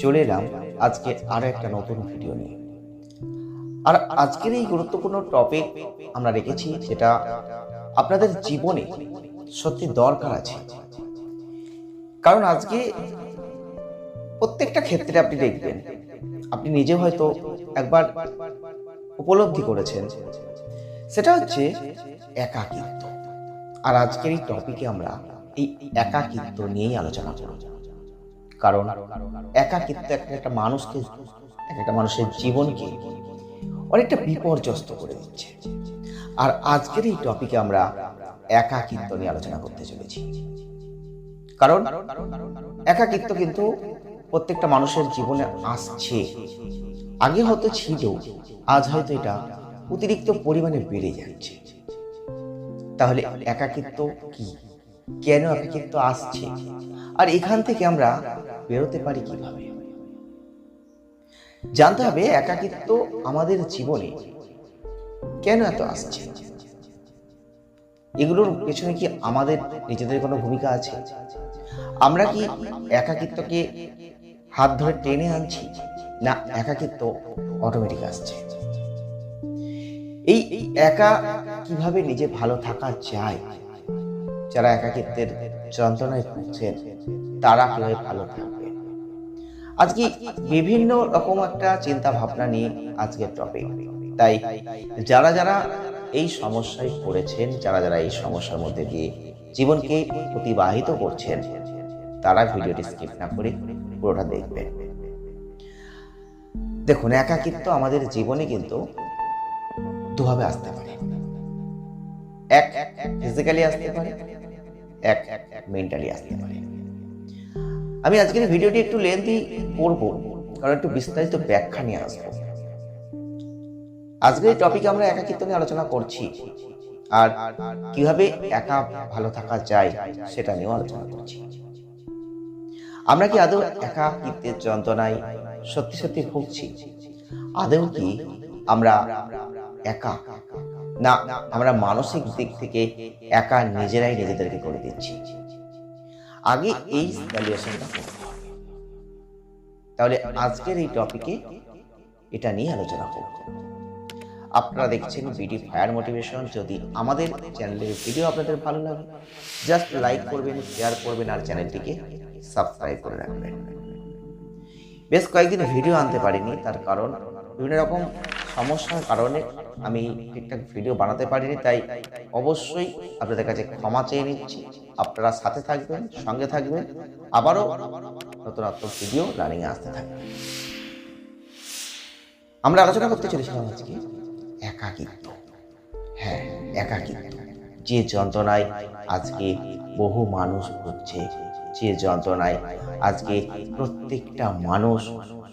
চলে এলাম আজকে আরও একটা নতুন ভিডিও নিয়ে। আর আজকের এই গুরুত্বপূর্ণ টপিক আমরা রেখেছি যেটা আপনাদের জীবনে সত্যি দরকার আছে। কারণ আজকে প্রত্যেকটা ক্ষেত্রে আপনি দেখবেন, আপনি নিজে হয়তো একবার উপলব্ধি করেছেন, সেটা হচ্ছে একাকিত্ব। আর আজকের এই টপিকে আমরা এই একাকিত্ব নিয়েই আলোচনা করব। কারণ একাকিত্ব একটা মানুষকে একটা মানুষের জীবনকে অনেকটা বিপর্যস্ত করে দিচ্ছে। আর আজকের এই টপিকে আমরা একাকিত্ব নিয়ে আলোচনা করতে চলেছি। কারণ একাকিত্ব কিন্তু প্রত্যেকটা মানুষের জীবনে আসছে। আগে হয়তো ছিল, আজ হয়তো এটা অতিরিক্ত পরিমাণে বেড়ে যাচ্ছে। তাহলে একাকিত্ব কি? কেন একাকিত্ব আসছে? আর এখান থেকে আমরা বেরোতে পারি কীভাবে? জানতে হবে একাকিত্ব আমাদের জীবনে কেন এত আসছে? এগুলোর পেছনে কি আমাদের নিজেদের কোনো ভূমিকা আছে? আমরা কি একাকিত্বকে হাত ধরে টেনে আনছি, না একাকিত্ব অটোমেটিক আসছে? এই একা কীভাবে নিজে ভালো থাকা যায়? যারা একাকিত্বের যন্ত্রণায় ভুগছেন, তারা কীভাবে ভালো থাকবে? আজকে বিভিন্ন রকম একটা চিন্তা ভাবনা নিয়ে আজকের টপিক তাই যারা যারা এই সমস্যায় পড়েছেন, যারা যারা এই সমস্যার মধ্যে দিয়ে জীবনকে অতিবাহিত করছেন, তারা ভিডিওটি স্কিপ না করে পুরোটা দেখবেন। দেখুন, একাকিত্ব আমাদের জীবনে কিন্তু দুভাবে আসতে পারে। এক ফিজিক্যালি আসতে পারে, এক মেন্টালি আসতে পারে। আমি আজকের ভিডিওটি একটু লেন্থি করব, কারণ একটু বিস্তারিত ব্যাখ্যা নিয়ে আসব। আজকের টপিকে আমরা একাকিত্ব নিয়ে আলোচনা করছি, আর কীভাবে একা ভালো থাকা যায় সেটা নিয়েও আলোচনা করছি। আমরা কি আদৌ একা একাকিত্বের যন্ত্রণায় সত্যি সত্যি ভুগছি? আদৌ কি আমরা একা, না, আমরা মানসিক দিক থেকে একা নিজেরাই নিজেদেরকে করে দিচ্ছি? আগে এই ভ্যালুয়েশনটা করতে হবে তাহলে আজকের এই টপিকে এটা নিয়ে আলোচনা করব। আপনারা দেখছেন বিডি ফায়ার মোটিভেশন যদি আমাদের চ্যানেলের ভিডিও আপনাদের ভালো লাগে জাস্ট লাইক করবেন শেয়ার করবেন, আর চ্যানেলটিকে সাবস্ক্রাইব করে রাখবেন। বেশ কয়েকদিন ভিডিও আনতে পারিনি, তার কারণ বিভিন্ন রকম সমস্যার কারণে আমি ঠিকঠাক ভিডিও বানাতে পারিনি, তাই অবশ্যই আপনাদের কাছে ক্ষমা চেয়ে নিচ্ছি। আপনারা সাথে থাকবেন, সঙ্গে থাকবেন, আবারও নতুন নতুন ভিডিও রানিংয়ে আসতে থাকবে। আমরা আলোচনা করতে চলেছিলাম আজকে একাকিত্ব। হ্যাঁ একাকিত্ব। যে যন্ত্রণায় আজকে বহু মানুষ ভুগছে, যে যন্ত্রণায় আজকে প্রত্যেকটা মানুষ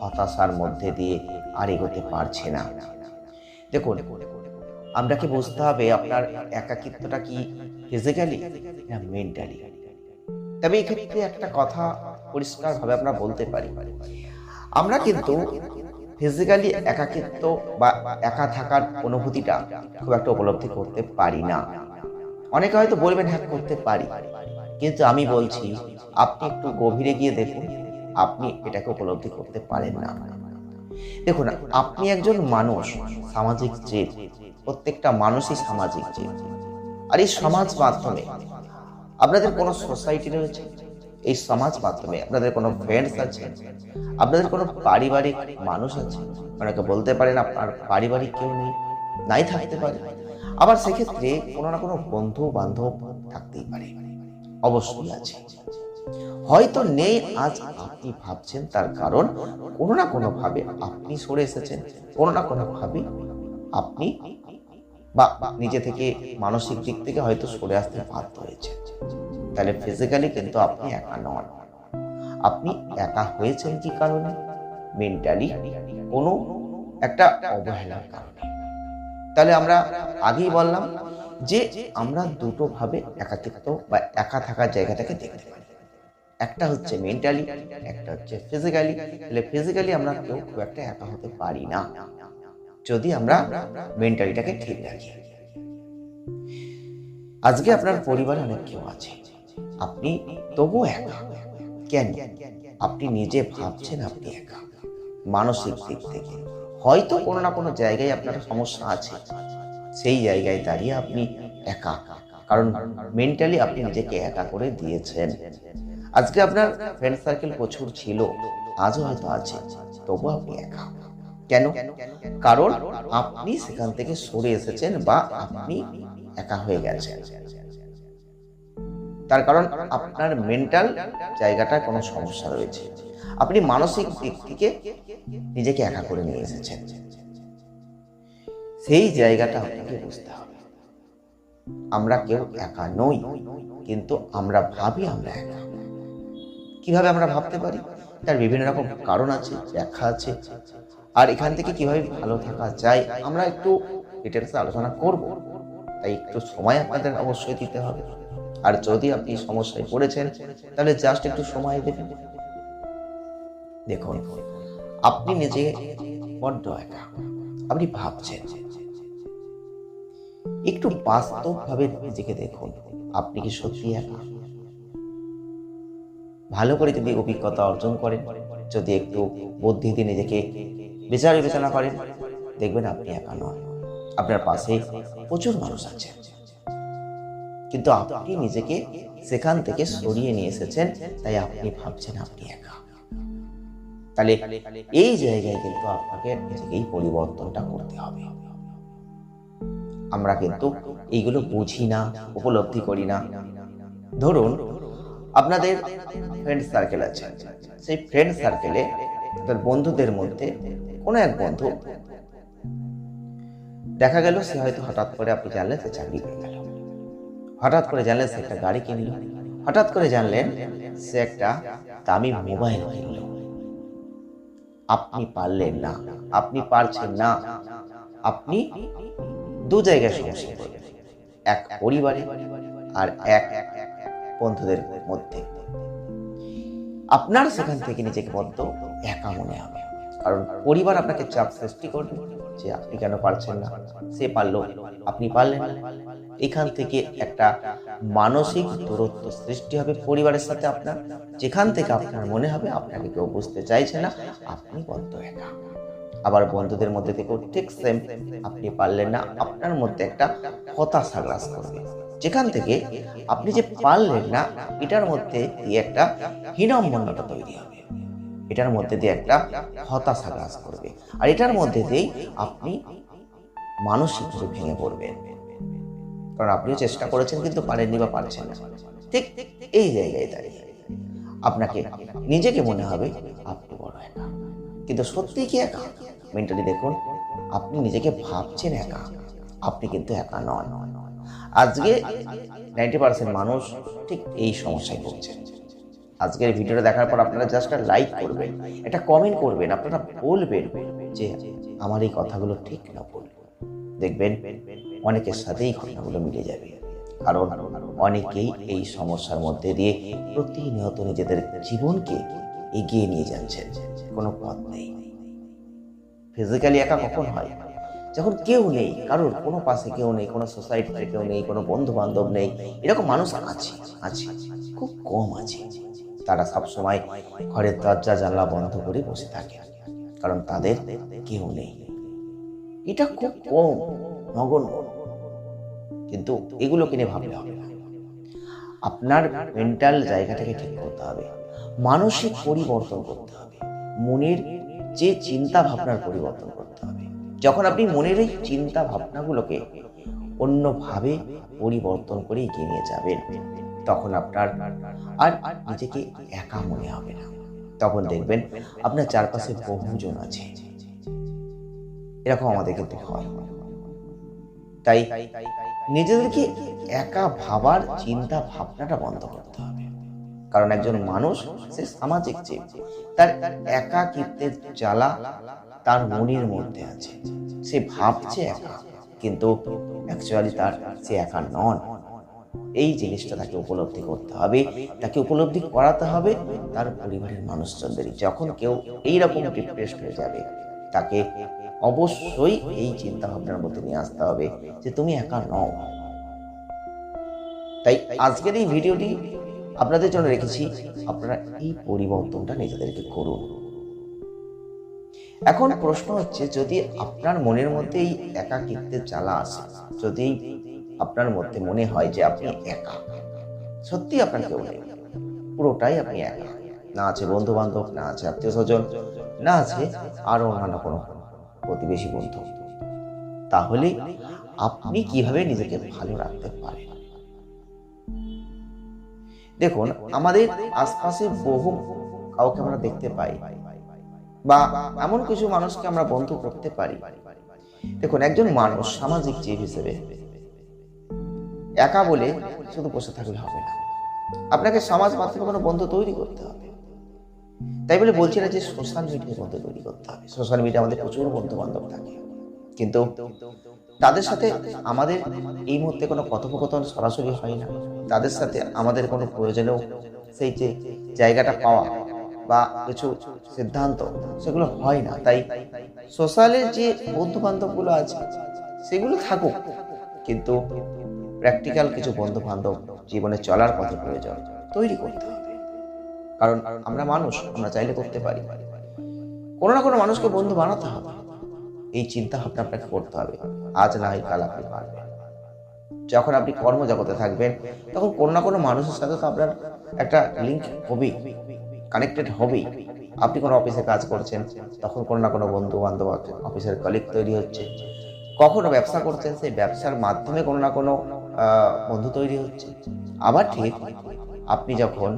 হতাশার মধ্যে দিয়ে আর এগোতে পারছে না। দেখুন আপনাকে বুঝতে হবে আপনার একাকিত্বটা কি ফিজিক্যালি না মেন্টালি তবে এক্ষেত্রে একটা কথা পরিষ্কারভাবে আমরা বলতে পারি। আমরা কিন্তু ফিজিক্যালি একাকিত্ব বা একা থাকার অনুভূতিটা খুব একটা উপলব্ধি করতে পারি না। অনেকে হয়তো বলবেন হ্যাঁ করতে পারি। কিন্তু আমি বলছি, আপনি একটু গভীরে গিয়ে দেখুন, আপনি এটাকে উপলব্ধি করতে পারেন না। দেখুন, আপনি একজন মানুষ, সামাজিক জীব, প্রত্যেকটা মানুষই সামাজিক জীব। আর এই সমাজ মাধ্যমে আপনাদের কোনো সোসাইটি রয়েছে? এই সমাজ মাধ্যমে আপনাদের কোনো ফ্রেন্ডস আছে? আপনাদের কোনো পারিবারিক মানুষ আছে? অনেকে বলতে পারেন, আপনার পারিবারিক কেউ নেই, নাই থাকতে পারে। আবার সেক্ষেত্রে কোনো না কোনো বন্ধু বান্ধব থাকতেই পারে। অবশ্যই আছে। হয়তো নেই, আজ আপনি ভাবছেন তার কারণ। কোনো না কোনো ভাবে আপনি সরে এসেছেন, কোনো না কোনো ভাবে আপনি বা নিজে থেকে মানসিক দিক থেকে হয়তো সরে আসতে বাধ্য হয়েছে তাহলে ফিজিক্যালি কিন্তু আপনি একা নন। আপনি একা হয়েছেন কি কারণে? মেন্টালি কোনো একটা অবহেলার কারণে। তাহলে আমরা আগেই বললাম যে আমরা দুটো ভাবে একাকিত্ব বা একা থাকার জায়গাটাকে দেখতে পারি। একটা হচ্ছে মেন্টালি একটা হচ্ছে ফিজিক্যালি তাহলে ফিজিক্যালি আমরা কেউ খুব একটা একা হতে পারি না। যদি আমরা মেন্টালিটাকে ঠিক রাখি। আজকে আপনার পরিবারে অনেক কেউ আছে। আপনি তবুও একা। কেন? আপনি নিজে ভাবছেন আপনি একা। মানসিক দিক থেকে। হয়তো কোনো না কোনো জায়গায় আপনার সমস্যা আছে। সেই জায়গায় দাঁড়িয়ে আপনি একা। কারণ মেন্টালি আপনি নিজেকে একা করে দিয়েছেন। আজকে আপনার ফ্রেন্ড সার্কেল প্রচুর ছিল, আজও হয়তো আছে তবু আপনি একা। কেন? কারণ আপনি সেখান থেকে সরে এসেছেন বা আপনি একা হয়ে গেছেন। তার কারণ আপনার মেন্টাল জায়গাটায় কোনো সমস্যা রয়েছে। আপনি মানসিক দিক থেকে নিজেকে একা করে নিয়ে এসেছেন। সেই জায়গাটা আপনাকে বুঝতে হবে। আমরা কেউ একা নই, কিন্তু আমরা ভাবি আমরা একা। কীভাবে আমরা ভাবতে পারি? তার বিভিন্ন রকম কারণ আছে, ব্যাখ্যা আছে। আর এখান থেকে কীভাবে ভালো থাকা যায়, আমরা একটু ডিটেলসে আলোচনা করব। তাই একটু সময় আপনাদের অবশ্যই দিতে হবে। আর যদি আপনি সমস্যায় পড়েছেন, তাহলে জাস্ট একটু সময় দেবেন। দেখুন, আপনি নিজে বড্ড একা। আপনি ভাবছেন। একটু বাস্তবভাবে নিজেকে দেখুন। আপনি কি সত্যি একা? ভালো করে যদি অভিজ্ঞতা অর্জন করেন, যদি একটু বুদ্ধি দিয়ে নিজেকে বিচার বিবেচনা করেন, দেখবেন আপনি একা নন। আপনার পাশে প্রচুর মানুষ আছে। কিন্তু আপনি নিজেকে সেখান থেকে সরিয়ে নিয়ে এসেছেন, তাই আপনি ভাবছেন আপনি একা। তাহলে এই জায়গায় কিন্তু আপনাকে নিজেকেই পরিবর্তনটা করতে হবে। আমরা কিন্তু এইগুলো বুঝি না, উপলব্ধি করি না। ধরুন আপনাদের ফ্রেন্ড সার্কেল আছে। সেই ফ্রেন্ড সার্কেলে তার বন্ধুদের মধ্যে কোনো এক বন্ধু দেখা গেল, সে হয়তো হঠাৎ করে আপনি জানলেন সে চাকরি পেয়ে গেল। হঠাৎ করে জানলেন সে একটা গাড়ি কিনলো। হঠাৎ করে জানলেন সে একটা দামি মোবাইল কিনলো। আপনি পারলেন না, আপনি পারছেন না। আপনি দু জায়গায় সমস্যা পড়লেন এক পরিবারে আর এক বন্ধুদের মধ্যে। আপনার সেখান থেকে নিজেকে বদ্ধ একা মনে হবে। কারণ পরিবার আপনাকে চাপ সৃষ্টি করবে যে আপনি কেন পারছেন না। সে পারল, আপনি পারলেন এখান থেকে একটা মানসিক দূরত্ব সৃষ্টি হবে পরিবারের সাথে আপনার। যেখান থেকে আপনার মনে হবে আপনাকে কেউ বুঝতে চাইছে না, আপনি বদ্ধ একা। আবার বন্ধুদের মধ্যে থেকেও ঠিক সেম আপনি পারলেন না, আপনার মধ্যে একটা হতাশা গ্রাস করবে। যেখান থেকে আপনি যে পারলেন না, এটার মধ্যে দিয়ে একটা হীনম্মন্যতা তৈরি হবে। এটার মধ্যে দিয়ে একটা হতাশা গ্রাস করবে। আর এটার মধ্যে দিয়েই আপনি মানসিক মানসিকভাবে ভেঙে পড়বেন। কারণ আপনিও চেষ্টা করেছেন কিন্তু পারেননি বা পারছেন না। ঠিক এই জায়গায় দাঁড়িয়ে। আপনাকে, নিজেকে মনে হবে আপনি বড় একা। কিন্তু সত্যি কি একা? মেন্টালি দেখুন, আপনি নিজেকে ভাবছেন একা। আপনি কিন্তু একা নন। আজকে নাইনটি পার্সেন্ট মানুষ ঠিক এই সমস্যায় পড়ছে আজকের ভিডিওটা দেখার পর আপনারা জাস্ট একটা লাইক করবেন, একটা কমেন্ট করবেন, আপনারা বলবেন যে আমার এই কথাগুলো ঠিক না ভুল দেখবেন অনেকের সাথেই ঘটনাগুলো মিলে যাবে। কারণ অনেকেই এই সমস্যার মধ্যে দিয়ে প্রতিনিয়ত নিজেদের জীবনকে এগিয়ে নিয়ে যাচ্ছেন। কোনো পথ নেই। ফিজিক্যালি একা কখন হয়? যখন কেউ নেই, কারোর কোনো পাশে কেউ নেই, কোনো সোসাইটিতে কেউ নেই, কোনো বন্ধু বান্ধব নেই, এরকম মানুষ আছে আছে, খুব কম আছে। তারা সবসময় ঘরের দরজা, জানলা বন্ধ করে বসে থাকে, কারণ তাদের কেউ নেই। এটা খুব কম, নগণ্য। কিন্তু এগুলো কিনে ভাবলে হবে না। আপনার মেন্টাল জায়গাটাকে ঠিক করতে হবে। মানসিক পরিবর্তন করতে হবে। মনের যে চিন্তা ভাবনার পরিবর্তন করতে হবে। যখন আপনি মনের এই চিন্তা ভাবনাগুলোকে অন্যভাবে পরিবর্তন করে এগিয়ে নিয়ে যাবেন, তখন আপনার আর নিজেকে একা মনে হবে না। তখন দেখবেন আপনার চারপাশে বহুজন আছে। এরকম আমাদের কিন্তু হয়। তাই নিজেদেরকে একা ভাবার চিন্তা ভাবনাটা বন্ধ করতে হবে। কারণ একজন মানুষ সে সামাজিক জীব তার একাকিত্বের জ্বালা তার মনের মধ্যে আছে। সে ভাবছে একা, কিন্তু অ্যাকচুয়ালি তার সে একা নন। এই জিনিসটা তাকে উপলব্ধি করতে হবে। তাকে উপলব্ধি করাতে হবে তার পরিবারের মানুষজনদেরই। যখন কেউ এইরকম ডিপ্রেসড হয়ে যাবে, তাকে অবশ্যই এই চিন্তা ভাবনার মধ্যে নিয়ে আসতে হবে যে তুমি একা নও। তাই আজকের এই ভিডিওটি আপনাদের জন্য রেখেছি। আপনারা এই পরিবর্তনটা নিজেদেরকে করুন। এখন প্রশ্ন হচ্ছে, যদি আপনার মনের মধ্যে এই একাকিত্বের জ্বালা আসে, যদি আপনার মধ্যে মনে হয় যে আপনি একা, সত্যি আপনার কেউ নেই, পুরোটাই আপনি একা। না আছে বন্ধু বান্ধব না আছে আত্মীয় স্বজন না আছে আরও অন্যান্য কোনো প্রতিবেশী বন্ধু। তাহলে আপনি কীভাবে নিজেকে ভালো রাখতে পারেন? দেখুন, আমাদের আশপাশে বহু কাউকে আমরা দেখতে পাই বা এমন কিছু মানুষকে আমরা বন্ধু করতে পারি। দেখুন, একজন মানুষ সামাজিক জীব হিসেবে একা বলে শুধু বসে থাকলে হবে না। আপনাকে সমাজ মাধ্যমে কোনো বন্ধু তৈরি করতে হবে। তাই বলে বলছি না যে সোশ্যাল মিডিয়া বন্ধু তৈরি করতে হবে। সোশ্যাল মিডিয়া আমাদের প্রচুর বন্ধু বান্ধব থাকে। কিন্তু তাদের সাথে আমাদের এই মুহূর্তে কোনো কথোপকথন সরাসরি হয় না। তাদের সাথে আমাদের কোনো প্রয়োজনেও সেই যে জায়গাটা পাওয়া বা কিছু সিদ্ধান্ত, সেগুলো হয় না। তাই সোশ্যালের যে বন্ধু বান্ধবগুলো আছে, সেগুলো থাকুক। কিন্তু প্র্যাকটিক্যাল কিছু বন্ধু বান্ধব জীবনে চলার পথে প্রয়োজন তৈরি করতে হবে। কারণ আমরা মানুষ, আমরা চাইলে করতে পারি। কোনো না কোনো মানুষকে বন্ধু বানাতে হবে। এই চিন্তা ভাবনা আপনাকে করতে হবে। আজ না হয় কাল আপনি পারবেন যখন আপনি কর্মজগতে থাকবেন, তখন কোনো না কোনো মানুষের সাথে তো আপনার একটা লিঙ্ক হবেই। কানেক্টেড হবেই। আপনি কোনো অফিসে কাজ করছেন, তখন কোনো না কোনো বন্ধু বান্ধব অফিসের কলিগ তৈরি হচ্ছে। কখনো ব্যবসা করছেন, সেই ব্যবসার মাধ্যমে কোনো না কোনো বন্ধু তৈরি হচ্ছে। আবার ঠিক আপনি যখন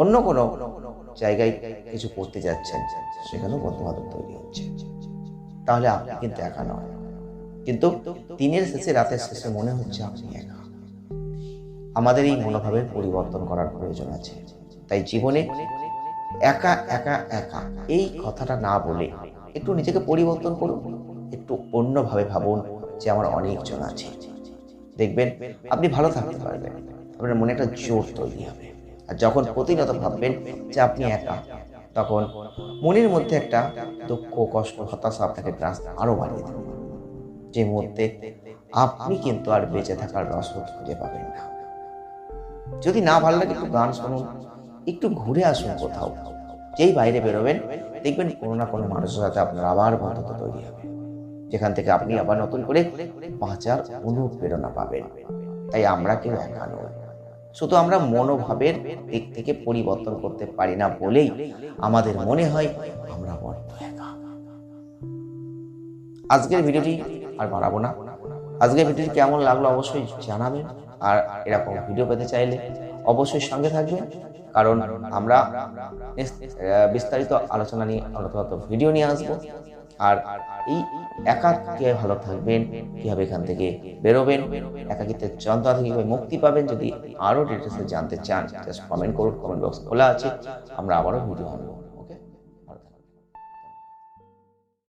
অন্য কোনো জায়গায় কিছু করতে যাচ্ছেন, সেখানেও বন্ধু বান্ধব তৈরি হচ্ছে। তাহলে আপনি কিন্তু একা নয় কিন্তু দিনের শেষে, রাতের শেষে মনে হচ্ছে আপনি একা। আমাদের এই মনোভাবের পরিবর্তন করার প্রয়োজন আছে। তাই জীবনে একা একা একা এই কথাটা না বলে একটু নিজেকে পরিবর্তন করুন, একটু অন্যভাবে ভাবুন যে আমার অনেকজন আছে। দেখবেন আপনি ভালো থাকতে পারবেন, আপনার মনে একটা জোর তৈরি হবে। আর যখন প্রতিনিয়ত ভাববেন যে আপনি একা, তখন মনের মধ্যে একটা দুঃখ, কষ্ট, হতাশা আপনাকে গ্রাস আরও বাড়িয়ে দেবে। যে মুহূর্তে আপনি কিন্তু আর বেঁচে থাকার রসদ খুঁজে পাবেন না। যদি না ভালো লাগে একটু গান শুনুন একটু ঘুরে আসুন কোথাও। যেই বাইরে বেরোবেন, দেখবেন কোনো না কোনো মানুষের সাথে আপনার আবার বন্ধুত্ব তৈরি হবে। যেখান থেকে আপনি আবার নতুন করে বাঁচার অনুপ্রেরণা পাবেন। তাই আমরা কেউ একা নই। শুধু আমরা মনোভাবের দিক থেকে পরিবর্তন করতে পারি না বলেই আমাদের মনে হয় আমরা বড্ড একা। আজকের ভিডিওটি আর বাড়াবো না। আজকের ভিডিওটি কেমন লাগল অবশ্যই জানাবেন। আর এরকম ভিডিও পেতে চাইলে অবশ্যই সঙ্গে থাকবেন। কারণ আমরা বিস্তারিত আলোচনা নিয়ে আলোচনা ভিডিও নিয়ে আসব। আর এই একা কীভাবে ভালো থাকবেন। কীভাবে এখান থেকে বেরোবেন? একাকিত্বের যন্ত্রণা থেকে কীভাবে মুক্তি পাবেন? যদি আরও ডিটেলসে জানতে চান জাস্ট কমেন্ট করুন কমেন্ট বক্স খোলা আছে। আমরা আবারও ভিডিও আনব।